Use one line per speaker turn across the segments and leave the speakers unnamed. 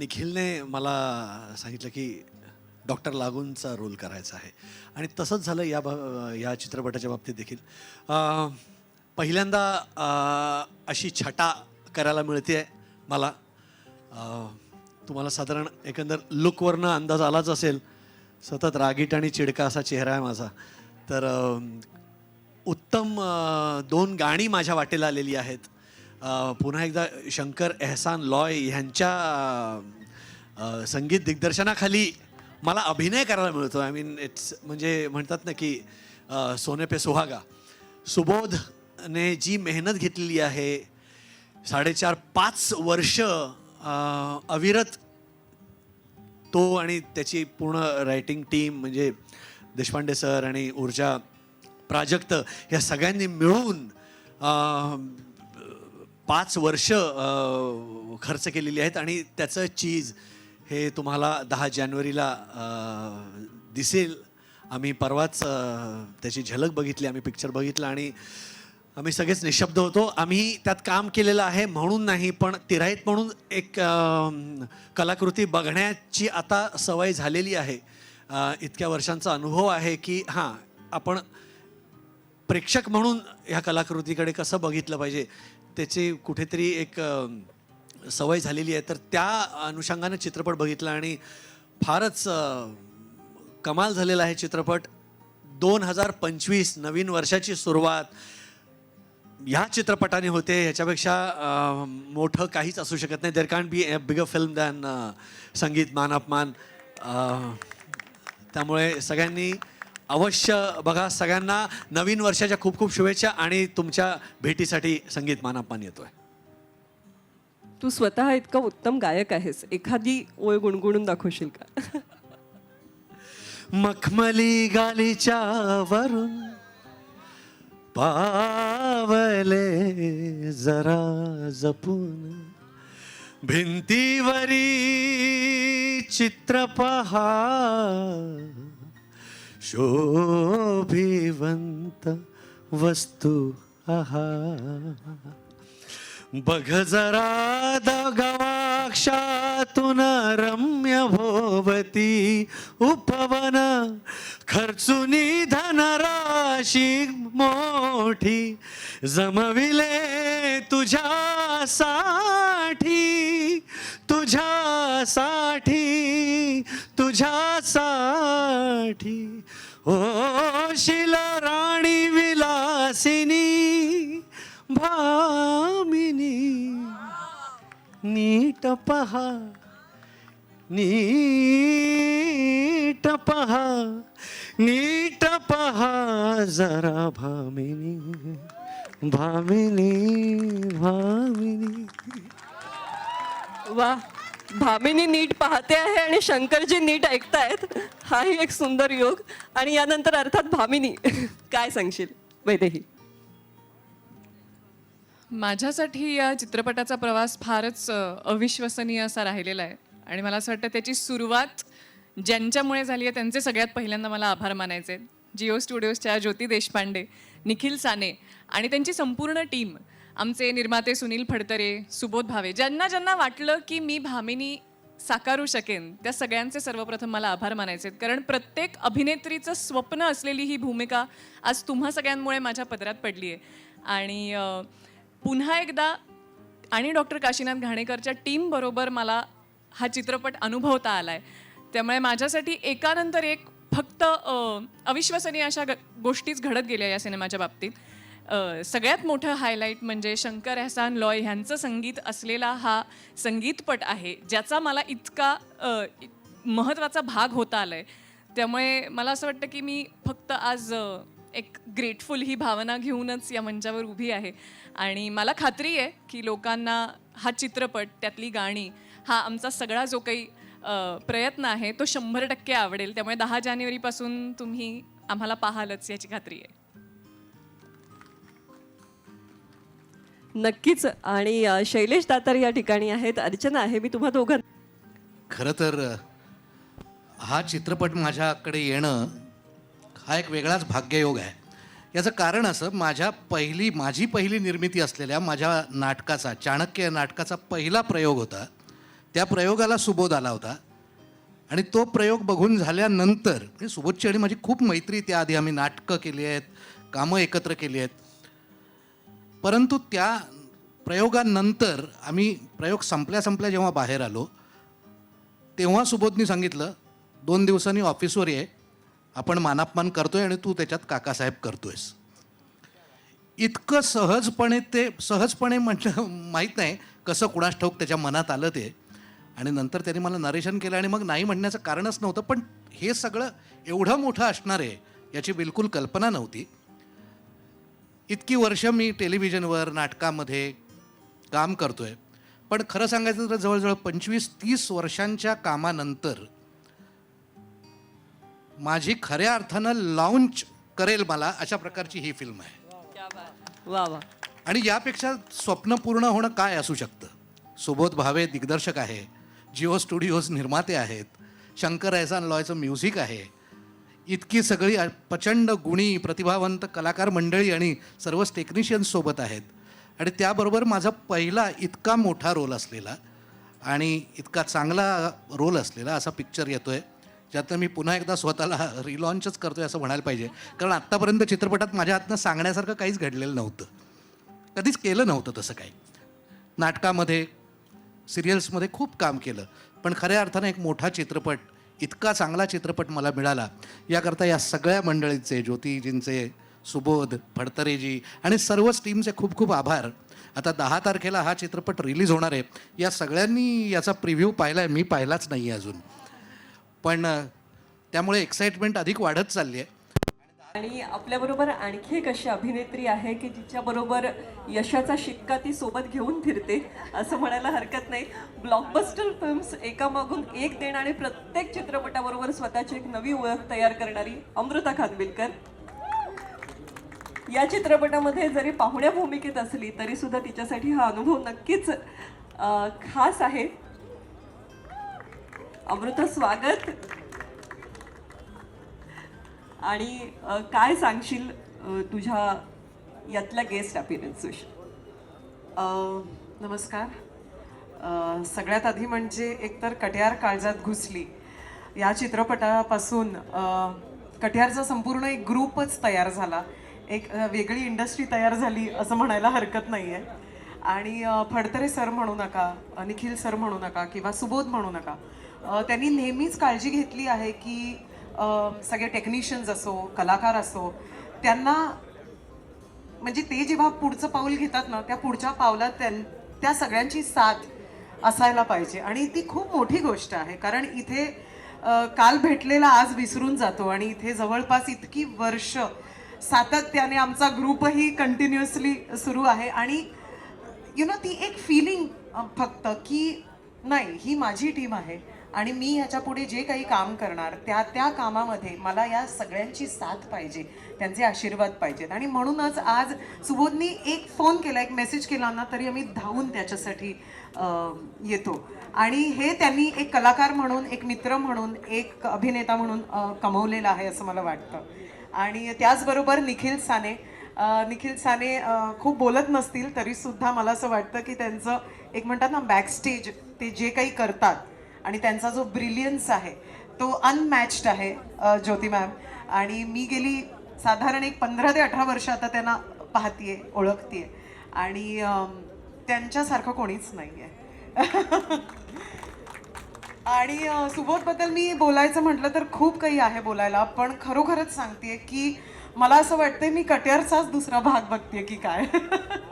निखिलने मला सांगितलं की डॉक्टर लागूनचा रोल करायचा आहे. आणि तसंच झालं या बा या चित्रपटाच्या बाबतीत देखील. पहिल्यांदा अशी छटा करायला मिळते आहे मला तुम्हाला साधारण एकंदर लुकवरनं अंदाज आलाच असेल. सतत रागीट आणि चिडका असा चेहरा आहे माझा. तर उत्तम दोन गाणी माझ्या वाटेला आलेली आहेत. पुन्हा एकदा शंकर एहसान लॉय ह्यांच्या संगीत दिग्दर्शनाखाली मला अभिनय करायला मिळतो. आय मीन इट्स म्हणजे म्हणतात ना की सोने पे सुहागा. सुबोधने जी मेहनत घेतलेली आहे साडेचार पाच वर्ष अविरत तो आणि त्याची पूर्ण रायटिंग टीम म्हणजे देशपांडे सर आणि ऊर्जा प्राजक्त या सगळ्यांनी मिळून पाच वर्ष खर्च केलेली आहेत आणि त्याचं चीज हे तुम्हाला दहा जानेवारीला दिसेल. आम्ही परवाच त्याची झलक बघितली आम्ही पिक्चर बघितला आणि आम्ही सगळेच निशब्द होतो. आम्ही त्यात काम केलेलं आहे म्हणून नाही पण तिराईत म्हणून एक कलाकृती बघण्याची आता सवय झालेली आहे. इतक्या वर्षांचा अनुभव आहे की हां आपण प्रेक्षक म्हणून ह्या कलाकृतीकडे कसं बघितलं पाहिजे? त्याची कुठेतरी एक सवय झालेली आहे. तर त्या अनुषंगाने चित्रपट बघितला आणि फारच कमाल झालेला आहे चित्रपट. दोन हजार पंचवीस नवीन वर्षाची सुरुवात ह्या चित्रपटाने होते. ह्याच्यापेक्षा मोठं काहीच असू शकत नाही. देर can be A bigger film than संगीत मान अपमान. त्यामुळे सगळ्यांनी अवश्य बघा सगळ्यांना नवीन वर्षाच्या खूप खूप शुभेच्छा आणि तुमच्या भेटीसाठी संगीत मान अपमान येतोय.
तू स्वतः इतका उत्तम गायक आहेस. एखादी ओळ गुणगुणून दाखवशील का?
मखमली गालीच्या वरून पावले जरा जपून भिंतीवरी चित्र पहा. शोभिवंत वस्तू आहा. बघ जरा दगवाक्षातून रम्य भोवती उपवन खर्चुनी धनराशी मोठी जमविले तुझ्यासाठी तुझ्यासाठी तुझ्यासाठी ओ शिल राणी विलासिनी भामिनी नीट पहा नीट पहा नीट पहा जरा भामिनी भामिनी भामिनी.
वा. भामिनी नीट पाहते आहे आणि शंकरजी नीट ऐकतायत. हाही एक सुंदर योग. आणि यानंतर अर्थात भामिनी. काय सांगशील? वैदेही.
माझ्यासाठी या चित्रपटाचा प्रवास फारच अविश्वसनीय असा राहिलेला आहे. आणि मला असं वाटतं त्याची सुरुवात ज्यांच्यामुळे झाली आहे त्यांचे सगळ्यात पहिल्यांदा मला आभार मानायचे आहेत. जिओ स्टुडिओजच्या ज्योती देशपांडे निखिल साने आणि त्यांची संपूर्ण टीम. आमचे निर्माते सुनील फडतरे सुबोध भावे ज्यांना ज्यांना वाटलं की मी भामिनी साकारू शकेन त्या सगळ्यांचे सर्वप्रथम मला आभार मानायचे आहेत. कारण प्रत्येक अभिनेत्रीचं स्वप्न असलेली ही भूमिका आज तुम्हा सगळ्यांमुळे माझ्या पदरात पडली आहे आणि पुन्हा एकदा आणि डॉक्टर काशीनाथ घाणेकरच्या टीमबरोबर मला हा चित्रपट अनुभवता आला आहे त्यामुळे माझ्यासाठी एकानंतर एक फक्त अविश्वसनीय अशा गोष्टीच घडत गेल्या या सिनेमाच्या बाबतीत. सगळ्यात मोठं हायलाईट म्हणजे शंकर एहसान लॉय ह्यांचं संगीत असलेला हा संगीतपट आहे ज्याचा मला इतका महत्त्वाचा भाग होता आला आहे त्यामुळे मला असं वाटतं की मी फक्त आज एक ग्रेटफुल ही भावना घेऊनच या मंचावर उभी आहे. आणि मला खात्री आहे की लोकांना हा चित्रपट त्यातली गाणी हा आमचा सगळा जो काही प्रयत्न आहे तो शंभर टक्के आवडेल. त्यामुळे दहा जानेवारीपासून तुम्ही आम्हाला पाहालच याची खात्री आहे.
नक्कीच. आणि अ, शैलेश दातार या ठिकाणी आहेत. अर्चना आहे. मी तुम्हा दोघां
खरं तर हा चित्रपट माझ्याकडे येणं हा एक वेगळाच भाग्ययोग आहे. याचं कारण असं माझ्या पहिली माझी पहिली निर्मिती असलेल्या माझ्या नाटकाचा चाणक्य या नाटकाचा पहिला प्रयोग होता. त्या प्रयोगाला सुबोध आला होता. आणि तो प्रयोग बघून झाल्यानंतर म्हणजे सुबोधची आणि माझी खूप मैत्री त्याआधी आम्ही नाटकं केली आहेत कामं एकत्र केली आहेत. परंतु त्या प्रयोगानंतर आम्ही प्रयोग संपल्या संपल्या जेव्हा बाहेर आलो तेव्हा सुबोधनी सांगितलं दोन दिवसांनी ऑफिसवर ये आपण मानापमान करतोय आणि तू त्याच्यात काकासाहेब करतोयस. इतकं सहजपणे ते सहजपणे म्हणजे म्हटलं माहीत नाही कसं कुणास ठाऊक त्याच्या मनात आलं ते. आणि नंतर त्याने मला नरेशन केलं आणि मग नाही म्हणण्याचं कारणच नव्हतं पण हे सगळं एवढं मोठं असणार आहे याची बिलकुल कल्पना नव्हती. इतकी वर्ष मी टेलिव्हिजनवर नाटकामध्ये काम करतोय. पण खरं सांगायचं तर जवळजवळ पंचवीस तीस वर्षांच्या कामानंतर माझी खऱ्या अर्थानं लॉन्च करेल मला अशा प्रकारची ही फिल्म आहे.
वा वा.
आणि यापेक्षा स्वप्न पूर्ण होणं काय असू शकतं? सुबोध भावे दिग्दर्शक आहे. जिओ स्टुडिओज निर्माते आहेत. शंकर एहसान लॉयचं म्युझिक आहे. इतकी सगळी प्रचंड गुणी प्रतिभावंत कलाकार मंडळी आणि सर्वच टेक्निशियन्ससोबत आहेत. आणि त्याबरोबर माझा पहिला इतका मोठा रोल असलेला आणि इतका चांगला रोल असलेला असा पिक्चर येतो आहे ज्यातनं मी पुन्हा एकदा स्वतःला रिलॉन्चच आहे असं म्हणायला पाहिजे. कारण आत्तापर्यंत चित्रपटात माझ्या हातनं सांगण्यासारखं काहीच घडलेलं नव्हतं. कधीच केलं नव्हतं तसं काही. नाटकामध्ये सिरियल्समध्ये खूप काम केलं. पण खऱ्या अर्थानं एक मोठा चित्रपट इतका चांगला चित्रपट मला मिळाला. याकरता या सगळ्या मंडळीचे ज्योतिजींचे सुबोध फडतरेजी आणि सर्वच टीमचे खूप खूप आभार. आता दहा तारखेला हा चित्रपट रिलीज होणार आहे. या सगळ्यांनी याचा प्रिव्ह्यू पाहिला आहे मी पाहिलाच नाही आहे अजून. पण त्यामुळे एक्साइटमेंट अधिक वाढत चालली आहे
आणि आपल्याबरोबर आणखी एक अशी अभिनेत्री आहे की जिच्याबरोबर यशाचा शिक्का ती सोबत घेऊन फिरते असं म्हणायला हरकत नाही. ब्लॉकबस्टर फिल्म्स एकामागून एक देणारे प्रत्येक चित्रपटाबरोबर स्वतःची एक नवी ओळख तयार करणारी अमृता खानविलकर. या चित्रपटामध्ये जरी पाहुण्या भूमिकेत असली तरी सुद्धा तिच्यासाठी हा अनुभव नक्कीच खास आहे. अमृता स्वागत. आणि काय सांगशील तुझ्या यातल्या गेस्ट अपिअरन्स विषयी
नमस्कार. सगळ्यात आधी म्हणजे एकतर कट्यार काळजात घुसली. या चित्रपटापासून कट्यारचा संपूर्ण एक ग्रुपच तयार झाला. एक वेगळी इंडस्ट्री तयार झाली असं म्हणायला हरकत नाही आहे आणि फडतरे सर म्हणू नका निखिल सर म्हणू नका किंवा सुबोध म्हणू नका. त्यांनी नेहमीच काळजी घेतली आहे की सगळे टेक्निशियन्स असो कलाकार असो त्यांना म्हणजे ते जेव्हा पुढचं पाऊल घेतात ना त्या पुढच्या पावलात त्यां त्या सगळ्यांची साथ असायला पाहिजे. आणि ती खूप मोठी गोष्ट आहे. कारण इथे काल भेटलेला आज विसरून जातो आणि इथे जवळपास इतकी वर्ष सातत्याने आमचा ग्रुपही कंटिन्युअसली सुरू आहे. आणि यु नो ती एक फिलिंग फक्त की नाही ही माझी टीम आहे. आणि मी ह्याच्या पुढे जे काही काम करणार त्या त्या कामामध्ये मला या सगळ्यांची साथ पाहिजे त्यांचे आशीर्वाद पाहिजेत. आणि म्हणूनच आज सुबोधनी एक फोन केला एक मेसेज केला ना तरी आम्ही धावून त्याच्यासाठी येतो. आणि हे त्यांनी एक कलाकार म्हणून एक मित्र म्हणून एक अभिनेता म्हणून कमवलेलं आहे असं मला वाटतं. आणि त्याचबरोबर निखिल साने निखिल साने खूप बोलत नसतील तरीसुद्धा मला असं वाटतं की त्यांचं एक म्हणतात ना बॅकस्टेज ते जे काही करतात आणि त्यांचा जो ब्रिलियन्स आहे तो अनमॅच्ड आहे ज्योती मॅम आणि मी गेली साधारण एक पंधरा ते अठरा वर्ष आता त्यांना पाहतीये ओळखतीये. आणि त्यांच्यासारखं कोणीच नाही आहे आणि सुबोधबद्दल मी बोलायचं म्हटलं तर खूप काही आहे बोलायला पण खरोखरच सांगते की मला असं वाटतंय मी कट्यारचाच दुसरा भाग बघते की काय.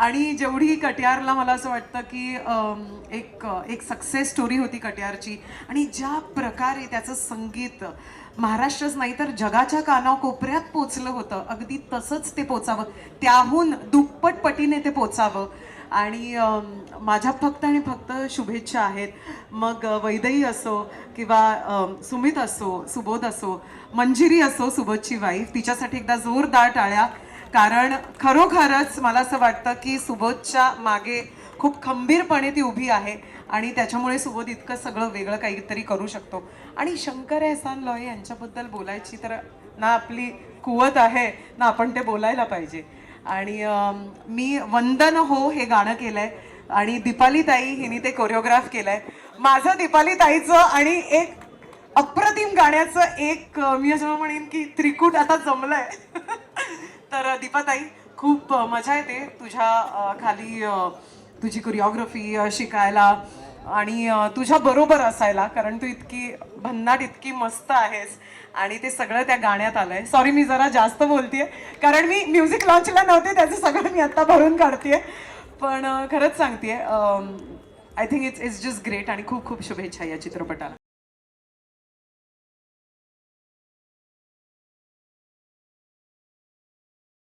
आणि जेवढी कट्यारला मला असं वाटतं की एक एक सक्सेस स्टोरी होती कट्यारची. आणि ज्या प्रकारे त्याचं संगीत महाराष्ट्रच नाही तर जगाच्या कानाकोपऱ्यात पोचलं होतं. अगदी तसंच ते पोचावं. त्याहून दुप्पट पटीने ते पोचावं. आणि माझ्या फक्त आणि फक्त शुभेच्छा आहेत. मग वैदई असो किंवा सुमित असो सुबोध असो मंजिरी असो सुबोधची वाईफ तिच्यासाठी एकदा जोरदार टाळ्या. कारण खरोखरच मला असं वाटतं की सुबोधच्या मागे खूप खंबीरपणे ती उभी आहे आणि त्याच्यामुळे सुबोध इतकं सगळं वेगळं काहीतरी करू शकतो. आणि शंकर एहसान लॉय यांच्याबद्दल बोलायची तर ना आपली कुवत आहे ना आपण ते बोलायला पाहिजे. आणि मी वंदन हो हे गाणं केलंय आणि दीपाली ताई हिने ते कोरिओग्राफ केलंय. माझं दीपाली ताईचं आणि एक अप्रतिम गाण्याचं एक मी असं म्हणेन की त्रिकूट आता जमलंय. तर दीपाताई खूप मजा येते तुझ्या खाली तुझी कोरिओग्राफी शिकायला आणि तुझ्या बरोबर असायला कारण तू इतकी भन्नाट इतकी मस्त आहेस आणि ते सगळं त्या गाण्यात आलंय. सॉरी मी जरा जास्त बोलतेय कारण मी म्युझिक लॉन्चला नव्हते त्याचं सगळं मी आत्ता भरून काढतेय. पण खरंच सांगतेय I think it's it's just great आणि खूप खूप शुभेच्छा या चित्रपटाला.